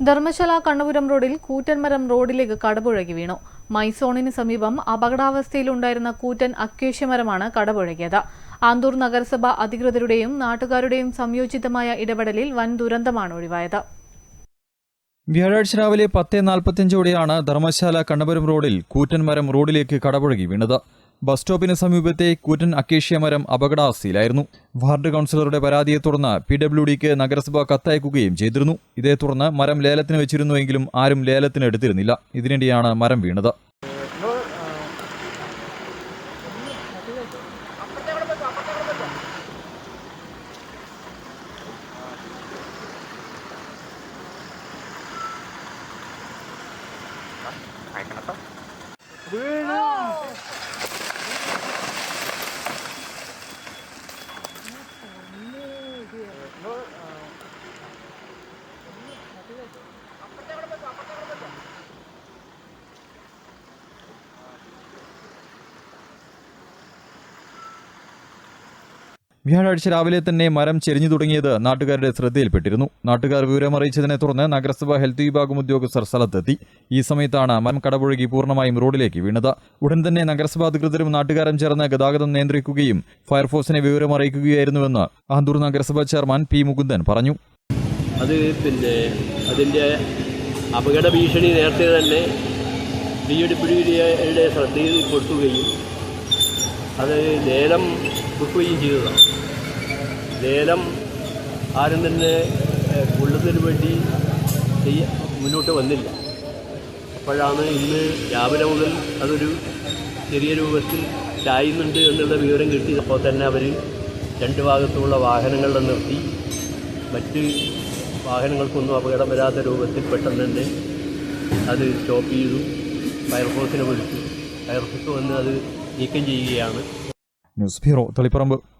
ധർമ്മശാല കണ്ണപുരം റോഡിൽ കൂറ്റൻമരം റോഡിലേക്ക് കടപുഴകി വീണു. മൈസോണിന് സമീപം അപകടാവസ്ഥയിലുണ്ടായിരുന്ന കൂറ്റൻ അക്വേഷ്യമരമാണ് കടപുഴകിയത്. ആന്തൂർ നഗരസഭ അധികൃതരുടെയും നാട്ടുകാരുടെയും സംയോജിതമായ ഇടപെടലിൽ വൻ ദുരന്തമാണ് ഒഴിവായത്. വ്യാഴാഴ്ച രാവിലെ പത്ത് നാൽപ്പത്തിയഞ്ചോടെയാണ് ധർമ്മശാല കണ്ണപുരം റോഡിൽ കൂറ്റൻമരം റോഡിലേക്ക് കടപുഴകി വീണത്. ബസ് സ്റ്റോപ്പിന് സമീപത്തെ കൂറ്റൻ അക്കേഷ്യ മരം അപകടാവസ്ഥയിലായിരുന്നു. വാർഡ് കൗൺസിലറുടെ പരാതിയെ തുടർന്ന് പി ഡബ്ല്യു ഡിക്ക് നഗരസഭ കത്തയക്കുകയും ചെയ്തിരുന്നു. ഇതേ തുടർന്ന് മരം ലേലത്തിന് വെച്ചിരുന്നുവെങ്കിലും ആരും ലേലത്തിന് എടുത്തിരുന്നില്ല. ഇതിനിടെയാണ് മരം വീണത്. വ്യാഴാഴ്ച രാവിലെ തന്നെ മരം ചെരിഞ്ഞു തുടങ്ങിയത് നാട്ടുകാരുടെ ശ്രദ്ധയിൽപ്പെട്ടിരുന്നു. നാട്ടുകാർ വിവരമറിയിച്ചതിനെ തുടർന്ന് നഗരസഭാ ഹെൽത്ത് വിഭാഗം ഉദ്യോഗസ്ഥർ സ്ഥലത്തെത്തി. ഈ സമയത്താണ് മരം കടപുഴകി പൂർണമായും റോഡിലേക്ക് വീണത്. ഉടൻ തന്നെ നഗരസഭാ അധികൃതരും നാട്ടുകാരും ചേർന്ന് ഗതാഗതം നിയന്ത്രിക്കുകയും ഫയർഫോഴ്സിനെ വിവരമറിയിക്കുകയായിരുന്നുവെന്ന് ആന്തൂർ നഗരസഭാ ചെയർമാൻ പി മുകുന്ദൻ പറഞ്ഞു. അത് പിന്നെ അതിന്റെ അപകട ഭീഷണി നേരത്തെ തന്നെ ഡി ശ്രദ്ധയിൽ കൊടുക്കുകയും അത് ലേലം കൊടുക്കുകയും ചെയ്തതാണ് ലേലം ആരും തന്നെ കൊള്ളുന്നതിന് വേണ്ടി ചെയ്യ മുന്നോട്ട് വന്നില്ല. അപ്പോഴാണ് ഇന്ന് രാവിലെ മുതൽ അതൊരു ചെറിയ രൂപത്തിൽ ചായുന്നുണ്ട് എന്നുള്ള വിവരം കിട്ടിയപ്പോൾ തന്നെ അവർ രണ്ട് ഭാഗത്തുള്ള വാഹനങ്ങളെ നിർത്തി. മറ്റ് വാഹനങ്ങൾക്കൊന്നും അപകടം വരാത്ത രൂപത്തിൽ പെട്ടെന്ന് തന്നെ അത് സ്റ്റോപ്പ് ചെയ്തു. ഫയർഫോഴ്സിനെ വിളിച്ചു. ഫയർഫോഴ്സ് വന്ന് അത് നീക്കം ചെയ്യുകയാണ്. News bureau Taliparamba.